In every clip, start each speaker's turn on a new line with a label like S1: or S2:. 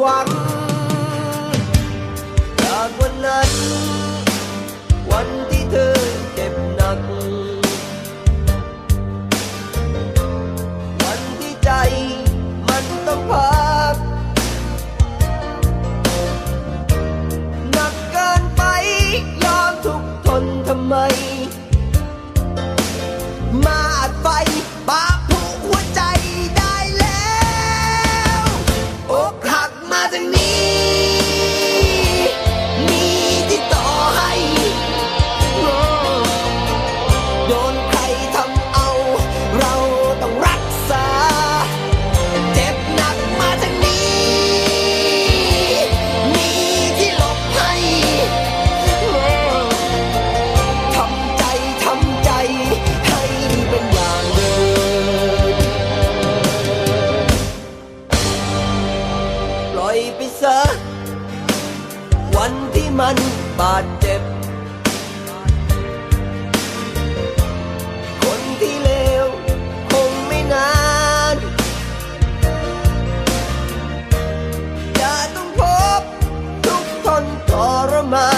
S1: สิ้ ทนทรมา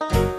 S1: ช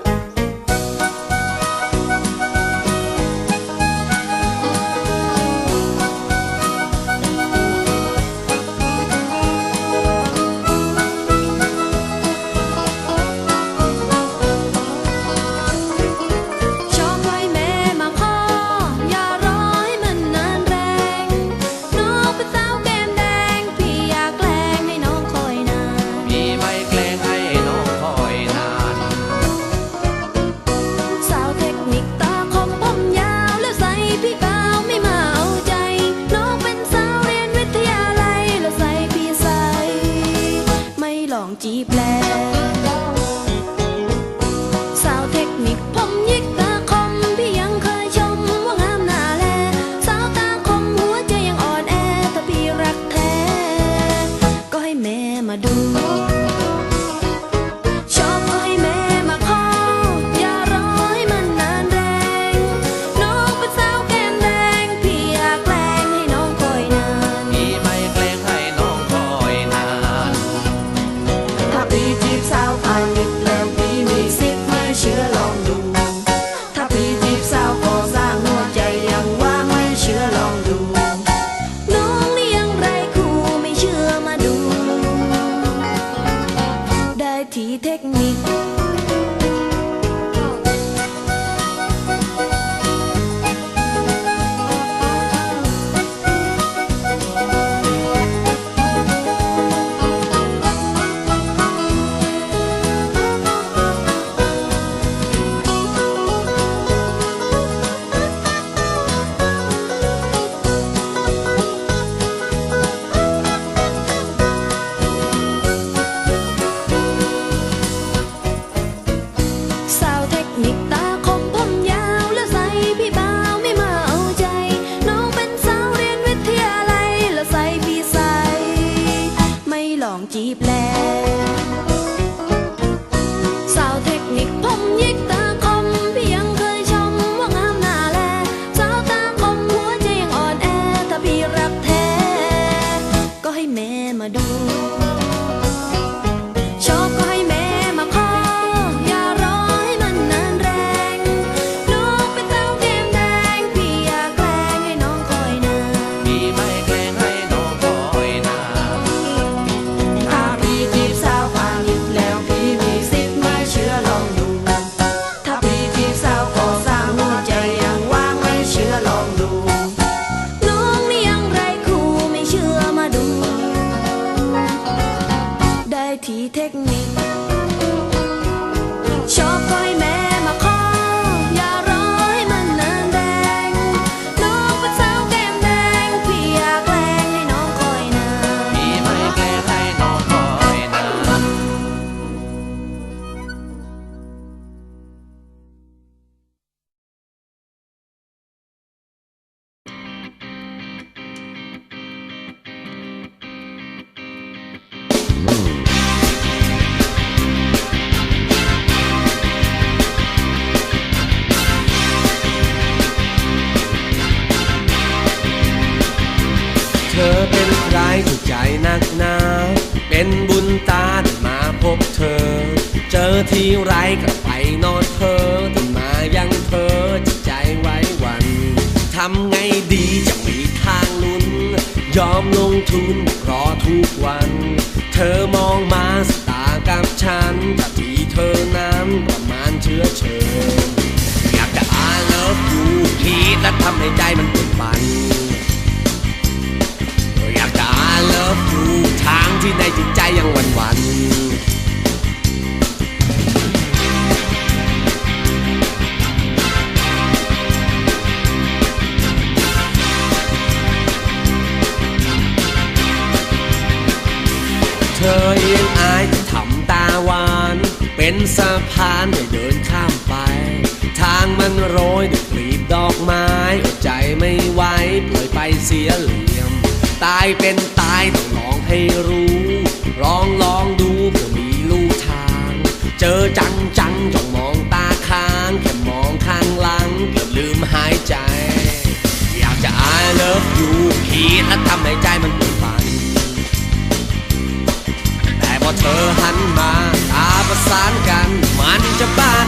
S1: ดู บเธ
S2: อ เจอทีไรก็ไปนอนเธ
S3: อถึงมายังเธอจิ
S4: ตใจไว้หวันทำไงดีจะมีทางลุ้น ยอมลงทุนรอทุกวัน เธอมองมาสตากับฉันถ้าที่เธอนั้นประมาณเชื้อเชิญอยากจะ I love you คิดและทำให้ใจมันปวดปันอยากจะ I love you ทางที่ในจิตใจยังหวันหวัน เธอเอียงอายจะทำตาหวาน เป็นสะพานให้เดินข้ามไป ทางมันโรยด้วยกลีบดอกไม้อดใจไม่ไหวปล่อยไปเสียเหลี่ยม ตายเป็นตายต้องลองให้รู้ ลองลองดูเพื่อมีลู่ทาง เจอจังจังจ้องมองตาค้างแค่มองข้างหลังเกือบลืมหายใจ อยากจะ I love you คิดและทำให้ใจมันปวดปัน อเธอหันมาตาประสานกัน มันจะบ้า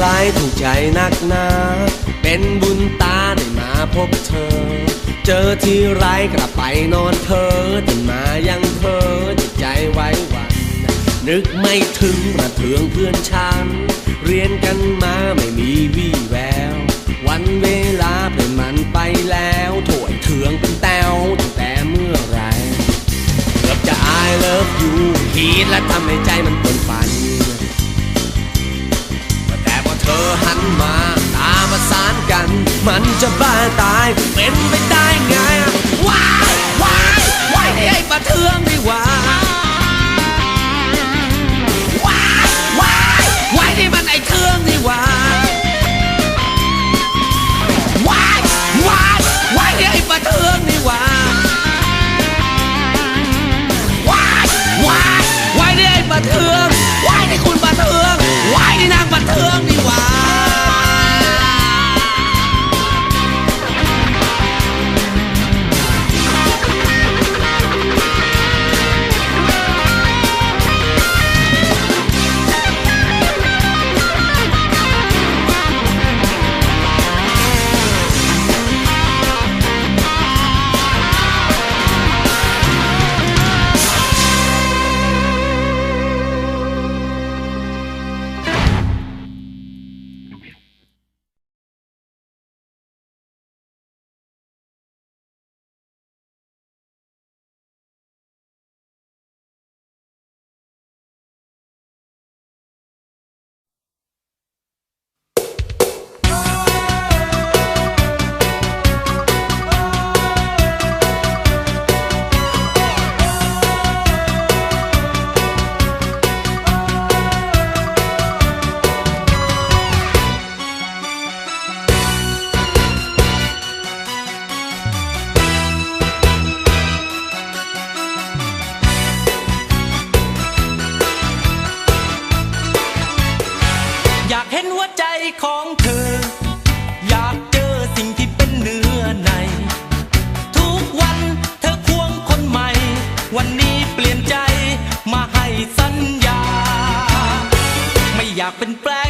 S4: เป็นใครถูกใจนักหนา เป็นบุญตาได้มาพบเธอ เจอที่ไรกลับไปนอนเธอตื่นมายังเธอจิตใจไว้หวัน นึกไม่ถึงระเทืองเพื่อนฉัน เรียนกันมาไม่มีวี่แวว วันเวลาเปลี่ยนมันไปแล้วโถยเถืองเป็นแต้วตั้งแต่เมื่อไรเกือบจะ I love you คิดและทำให้ใจมันปนปัน มันจะบ้าตายเป็นไปได้ไงว้ายว้ายว้ายไอ้ประเทืองดีกว่าาก
S2: เป็นแปลง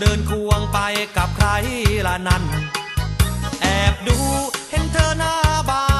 S2: เดินควงไปกับใครล่ะนั้น แอ
S5: บดูเห็นเธอหน้าบาน